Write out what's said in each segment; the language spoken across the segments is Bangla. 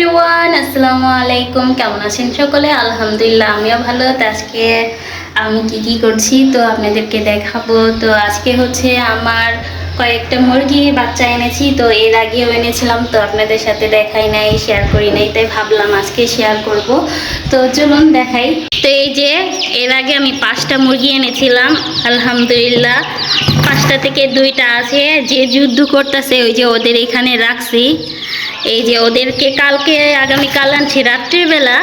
এভরিওয়ান, আসসালামু আলাইকুম। কেমন আছেন সকলে? আলহামদুলিল্লাহ, আমিও ভালো। তো আজকে আমি কি কি করছি তো আপনাদেরকে দেখাবো। তো আজকে হচ্ছে আমার কয়েকটা মুরগি বাচ্চা এনেছি, তো এর আগেও এনেছিলাম, তো আপনাদের সাথে দেখাই নাই শেয়ার করি নাই, তাই ভাবলাম আজকে শেয়ার করব। তো চলুন দেখাই। তো এই যে, এর আগে আমি পাঁচটা মুরগি এনেছিলাম, আলহামদুলিল্লাহ। পাঁচটা থেকে দুইটা আছে, যে যুদ্ধ করতেছে, ওই যে ওদের এখানে রাখছি। এই যে ওদেরকে কালকে, আগামীকাল আনছি রাত্রিবেলা।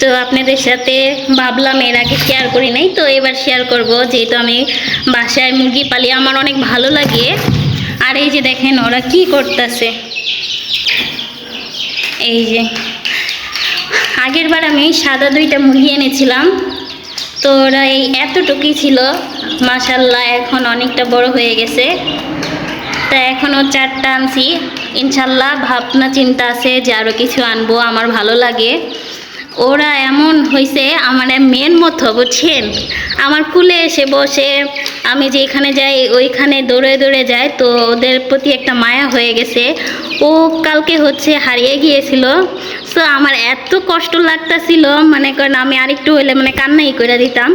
তো আপনাদের সাথে ভাবলাম এর আগে শেয়ার করি নাই, তো এবার শেয়ার করব। যেহেতু আমি বাসায় মুরগি পালি, আমার অনেক ভালো লাগে। আর এই যে দেখেন, ওরা কি করতেছে। এই যে আগের বার আমি সাদা দুইটা মুরগি এনেছিলাম। তো ওরা এই এতটুকুই ছিল। মাসাল্লাহ এখন অনেকটা বড় হয়ে গেছে। তা এখনও চারটা আনছি। ইনশাল্লাহ ভাবনা চিন্তা আছে যে আরও কিছু আনব, আমার ভালো লাগে। ওরা এমন হয়েছে আমার মেন মতো, বুঝছেন? আমার কুলে এসে বসে, আমি যেখানে যাই, ওইখানে দৌড়ে দৌড়ে যায় তো ওদের প্রতি একটা মায়া হয়ে গেছে। ও কালকে হচ্ছে হারিয়ে গিয়েছিল। তো আমার এত কষ্ট লাগতাছিল মানে করেন আমি আরেকটু হইলে মানে কান্নাই করে দিতাম।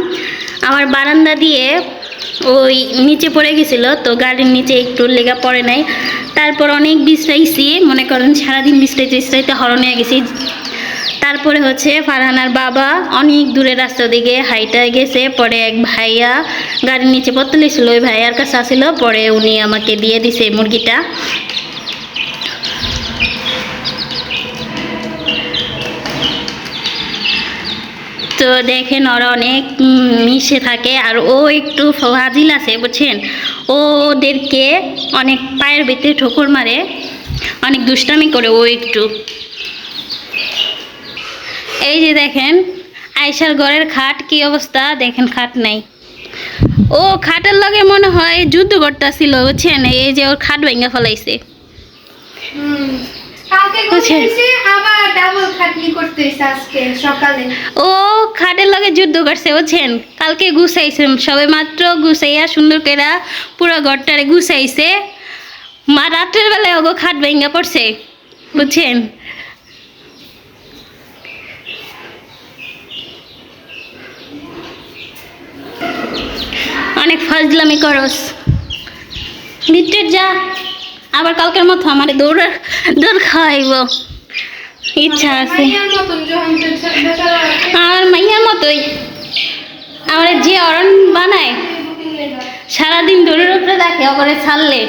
আমার বারান্দা দিয়ে ওই নিচে পড়ে গেছিল, তো গাড়ির নিচে একটু লেগা পড়ে নাই। তারপর অনেক বিশ্রাইছি, মনে করেন সারাদিন বিশ্রাইতে বিশ্রাইতে হরণে গেছি। তারপরে হচ্ছে ফারহানার বাবা অনেক দূরে রাস্তা দিকে হাইটা গেছে, পরে এক ভাইয়া গাড়ির নিচে পড়তে লেছিল, ওই ভাইয়ার কাছে আসিল, পরে উনি আমাকে দিয়ে দিছে মুরগিটা। তো দেখেন ওরা অনেক মিশে থাকে আর ও একটু ফাজিল আছে, বুঝছেন? ওদেরকে অনেক পায়ের ভিতরে ঠোকর মারে, অনেক দুষ্টামি করে ও একটু। এই যে দেখেন আয়সার ঘরের খাট কি অবস্থা? দেখেন খাট নাই। ও খাটের লগে মনে হয় যুদ্ধ করতেছিল, বুঝছেন? এই যে ওর খাট ভেঙে ফেলাইছে। ও খাটের লগে যুদ্ধ করছে বুঝছেন? কালকে গুছাইছে সবে মাত্র গুছাইয়া সুন্দর করে পুরো ঘরটারে গুছাইছে। মা রাত্রের বেলায় ওগো খাট ভেঙে পড়ছে বুঝছেন? অনেক ফাজলামি করস। ভিতরে যা আবার কালকের মতো আমার দৌড় দৌড় খাওয়াইব। ইচ্ছা আছে। আমার মাইয়ার মতোই। আমার যে অরণ বানায় সারাদিন দৌড়ের উপরে দেখে ওপরে ছাড়লে।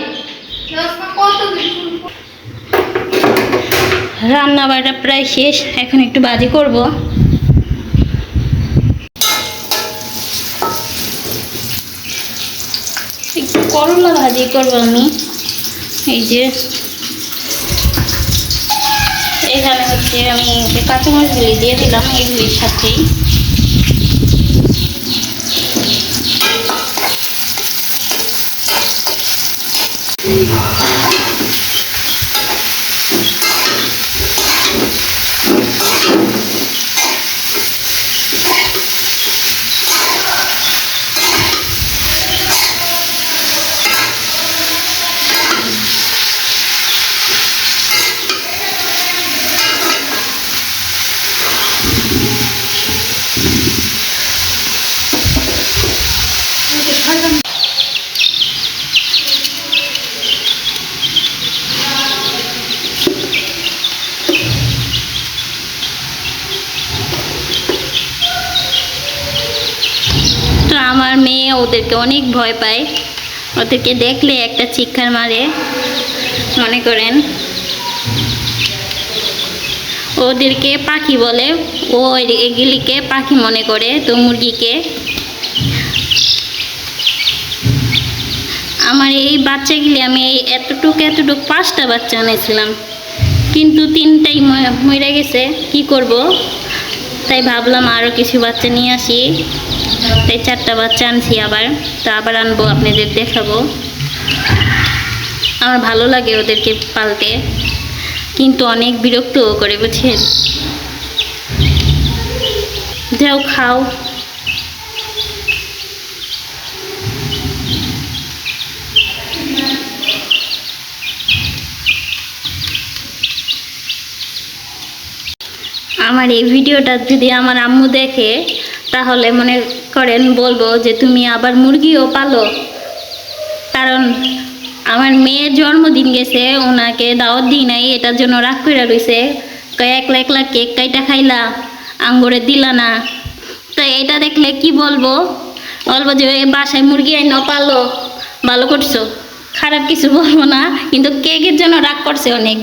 রান্না বাড়া প্রায় শেষ এখন একটু বাজি করব। একটু করলা ভাজি করব আমি। এই যে এখানে হচ্ছে আমি যে কাঁচামরিচগুলি দিয়ে দিলাম এগুলির সাথেই। Thank আমার মেয়ে, ওদেরকে অনেক ভয় পায়। ওদেরকে দেখলে একটা চিৎকার মারে, মনে করেন। ওদেরকে পাখি বলে, ও এগুলিকে পাখি মনে করে, তো মুরগিকে। আমার এই বাচ্চাগুলি, আমি এই এতটুকু এতটুকু পাঁচটা বাচ্চা এনেছিলাম। কিন্তু তিনটাই মরে গেছে, কি করব? তাই ভাবলাম আরও কিছু বাচ্চা নিয়ে আসি। তাই চারটা বাচ্চা আনছি আবার। তো আবার আনব, আপনাদের দেখাবো। আমার ভালো লাগে ওদেরকে পালতে। কিন্তু অনেক বিরক্তও করে, বুঝছেন? যাও, খাও। আমার এই ভিডিওটা যদি আমার আম্মু দেখে, তাহলে মনে করেন, বলব যে তুমি আবার মুরগিও পালো। কারণ আমার মেয়ের জন্মদিন গেছে, ওনাকে দাওয়াত দিই নাই, এটার জন্য রাগ করে কয়, একলা একলা কেক কাইটা খাইলা, আঙ্গুরে দিলা না। তো এটা দেখলে কি বলব? বলব যে বাসায় মুরগি আইন পালো। ভালো করছ? খারাপ কিছু বলব না, কিন্তু কেকের জন্য রাগ করছে অনেক।